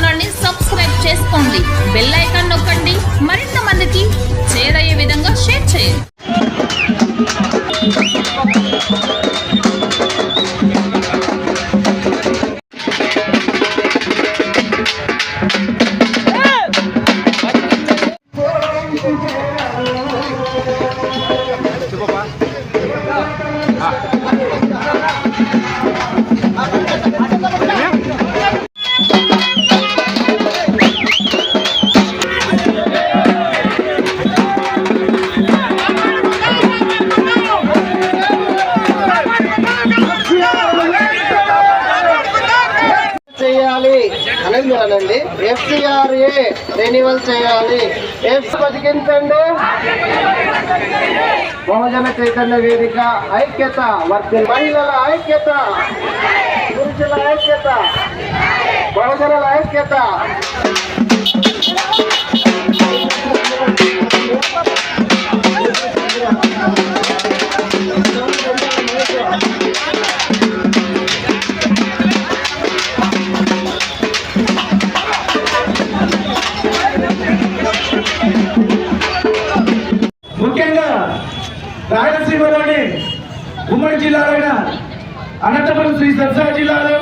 ఛానల్ని సబ్స్క్రైబ్ చేసుకోండి. Bell icon నొక్కండి. మరింత మందికి చేరయ్యే విధంగా షేర్ చేయండి. అనేది అనండి. ఎఫ్సిఆర్ఏ రెన్యువల్ చేయాలి. ఎఫ్ బతికించండి. బహుజన చైతన్య వేదిక ఐక్యత వర్తి మహిళల ఐక్యత పురుషుల ఐక్యత బహుజనుల ఐక్యత. ముఖ్యంగా రాయలసీమలోని ఉమ్మడి జిల్లాలైన అనంతపురం శ్రీ సరసా జిల్లాలో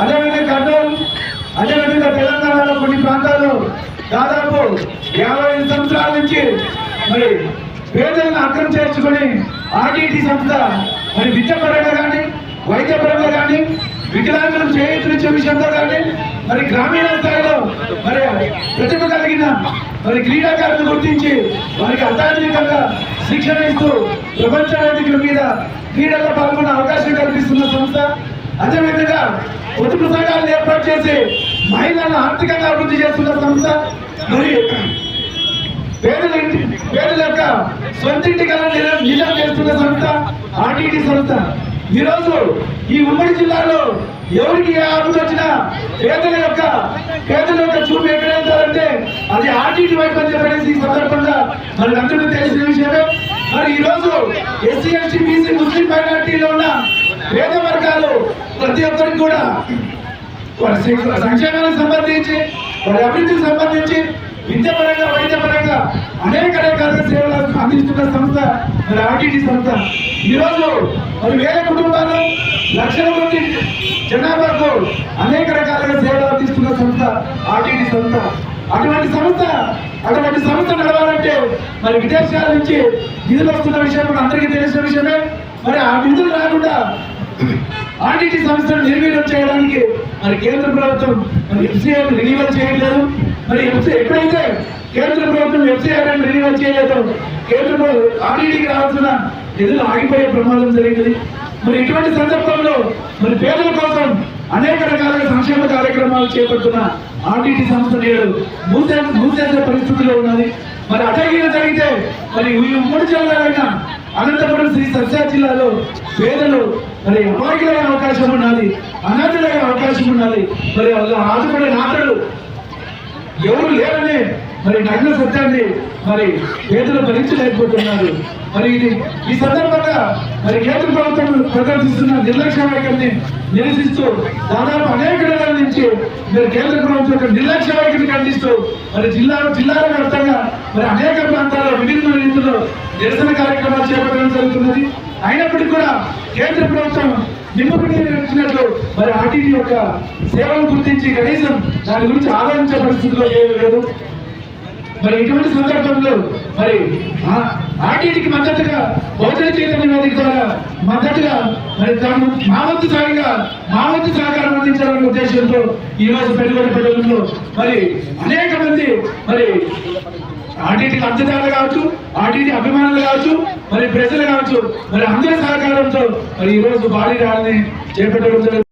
అదేవిధంగా కర్నూలు అదేవిధంగా తెలంగాణలో కొన్ని ప్రాంతాల్లో దాదాపు యాభై ఐదు సంవత్సరాల నుంచి మరి పేదలను అర్థం చేర్చుకొని ఆర్టీటీ సంస్థ మరి విద్యాపరంగా కానీ వైద్యపరంగా కానీ వికలాంగులు చేయించే విషయంలో కానీ మరి గ్రామీణ స్థాయిలో మరి ప్రతిభ కలిగిన మరి క్రీడాకారులను గుర్తించి వారికి అత్యాధునికంగా శిక్షణ ఇస్తూ ప్రపంచ వేదికల మీద క్రీడల్లో పాల్గొన్న అవకాశం కల్పిస్తున్న సంస్థ. అదేవిధంగా పొదుపు సంఘాలను ఏర్పాటు చేసి మహిళలను ఆర్థికంగా అభివృద్ధి చేస్తున్న సంస్థ. మరి పేదల పేదల యొక్క సొంతింటి కళ నిజం చేస్తున్న సంస్థ ఆర్టీటీ సంస్థ. ఈరోజు ఈ ఉమ్మడి జిల్లాలో ఎవరికి ఏ ఆపద వచ్చినా పేదల యొక్క పేదల యొక్క చూపు ఎక్కడ అది ఆర్టీటీ వైపు అని చెప్పేసి ఈ సందర్భంగా మనకు అందరికీ తెలిసిన విషయమే. మరి ఈ రోజు ఎస్సీ ఎస్టీ బీసీ ముస్లిం మైనార్టీలో ఉన్న పేద వర్గాలు ప్రతి ఒక్కరికి కూడా వారి సంక్షేమానికి సంబంధించి వారి అభివృద్ధికి సంబంధించి విద్యాపరంగా వైద్యపరంగా అనేక రకాల సేవలు అందిస్తున్న సంస్థ మరి ఆర్టీటీ సంస్థ. ఈరోజు మరి వేల కుటుంబాలు లక్షల మంది జనాభాకు అనేక రకాలుగా సేవలు అందిస్తున్న సంస్థ ఆర్టీటీ సంస్థ. అటువంటి సంస్థ అటువంటి సంస్థ నడవాలంటే మరి విదేశాల నుంచి నిధులు వస్తున్న విషయం కూడా అందరికీ తెలిసిన విషయమే. మరి ఆ నిధులు రాకుండా ఆర్టీటీ సంస్థను నిర్వీర్యం చేయడానికి మరి కేంద్ర ప్రభుత్వం మరి ఎఫ్సీఆర్ రెన్యువల్ చేయట్లేదు. మరి ఎప్పుడైతే కేంద్ర ప్రభుత్వం ఎఫ్సీఆర్ రెన్యువల్ చేయలేదు కేంద్ర ఆర్ఈడికి రావాల్సిన నిధులు ఆగిపోయే ప్రమాదం జరిగింది. మరి ఇటువంటి సందర్భంలో మరి పేదల కోసం అనేక రకాల సంక్షేమ కార్యక్రమాలు చేపడుతున్న ఆర్టీటీ సంస్థ నేడు మూసే మూసేసే పరిస్థితిలో ఉన్నది. మరి అటగిన జరిగితే మరి ఈ మూడు జిల్లాలైన అనంతపురం శ్రీ సత్యా జిల్లాలో పేదలు మరి అమాయకులయ్యే అవకాశం ఉన్నది అనాథులయ్యే అవకాశం ఉన్నది. మరి వాళ్ళు ఆదుకునే నాటలు ఎవరు లేరనే మరి నగ్న సత్యాన్ని మరి పేదలు భరించలేకపోతున్నారు. మరి ఇది ఈ సందర్భంగా మరి కేంద్ర ప్రభుత్వం ప్రదర్శిస్తున్న నిర్లక్ష్య వైఖరిని నిరసిస్తూ దాదాపు అనేక నెలల నుంచి మరి కేంద్ర ప్రభుత్వం యొక్క నిర్లక్ష్య వైఖరిని ఖండిస్తూ మరి జిల్లా జిల్లాల వ్యాప్తంగా మరి అనేక ప్రాంతాల్లో విభిన్న రీతిలో నిరసన కార్యక్రమాలు చేపట్టడం జరుగుతున్నది. అయినప్పటికీ కూడా కేంద్ర ప్రభుత్వం నిమ్మకు మరి ఆటి యొక్క సేవలను గుర్తించి కనీసం దాని గురించి ఆలోచించే పరిస్థితిలో ఏమీ లేదు. మరి ఇటువంటి సందర్భంలో మరి ఆ- మద్దతుగా బహుజన చైతన్య వేదిక ద్వారా మద్దతుగా మరి తాను మా వంతు సాగిగా మా వంతు సహకారం అందించాలనే ఉద్దేశంతో ఈ రోజు పెట్టుబడి పెట్టడంలో మరి అనేక మంది మరి ఆర్టీటీ అర్థదారులు కావచ్చు ఆర్టీటీ అభిమానులు కావచ్చు మరి ప్రజలు కావచ్చు మరి అందరి సహకారంతో మరి ఈ రోజు భారీ ర్యాలీని చేపట్టడం జరుగుతుంది